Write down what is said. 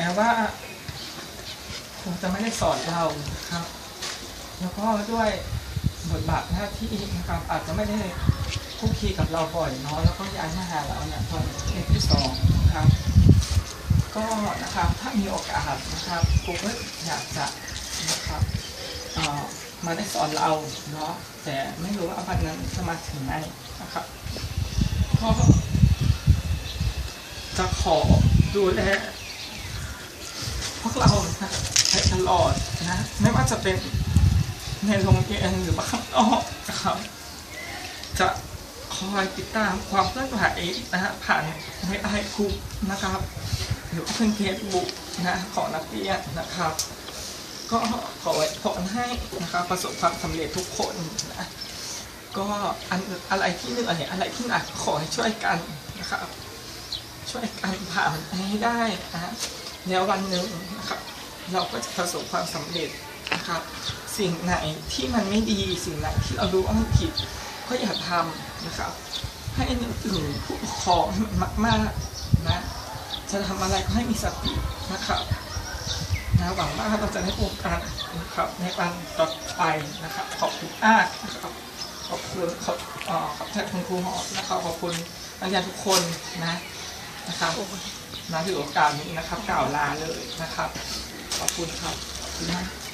แม้ว่าคงจะไม่ได้สอนเราครับ แล้วก็ด้วยบทบาทหน้าที่นะครับอาจจะไม่ได้คุกคีกับเราบ่อยเนาะแล้วก็ย้ายมาหาเราเนี่ยตอนเทปที่สองนะครับ ก็นะครับถ้ามีโอกาสนะครับครูก็อยากจะนะครับเอ่อมาได้สอนเราเนาะแต่ไม่รู้ว่าวันนั้นจะมาถึงไหมนะครับก็จะขอดูแล พวกเรานะไปตลอดนะ ไม่ว่าจะเป็นในโรงเรียนหรือว่าข้างนอกนะครับ จะคอยติดตามความเคลื่อนไหวนะฮะผ่านในไอคูนะครับ หรือว่าเป็นเฟซบุ๊กนะของนักเรียนนะครับ ก็ขอไว้พรให้นะครับประสบความสำเร็จทุกคนนะก็อันอะไรที่เหนื่อยอะไรที่หนักขอให้ช่วยกันนะครับ ช่วยกันผ่านไปให้ได้นะแล้ววันหนึ่งน เราก็จะประสบความสำเร็จนะครับสิ่งไหนที่มันไม่ดีสิ่งไหนที่เรารู้ว่ามันผิดก็อย่าทำนะครับให้นึกถึงผู้ปกครองให้มันมากๆนะจะทำอะไรก็ให้มีสตินะครับนะหวังว่าเราจะได้พบกันนะครับในวันต่อไปนะครับขอบคุณมากนะครับขอบคุณขอบขอบคุณคุณครูหอนะครับขอบคุณนักเรียนทุกคนนะนะครับนะถือโอกาสนี้นะครับกล่าวลาเลยนะครับ ขอบคุณครับค่ะ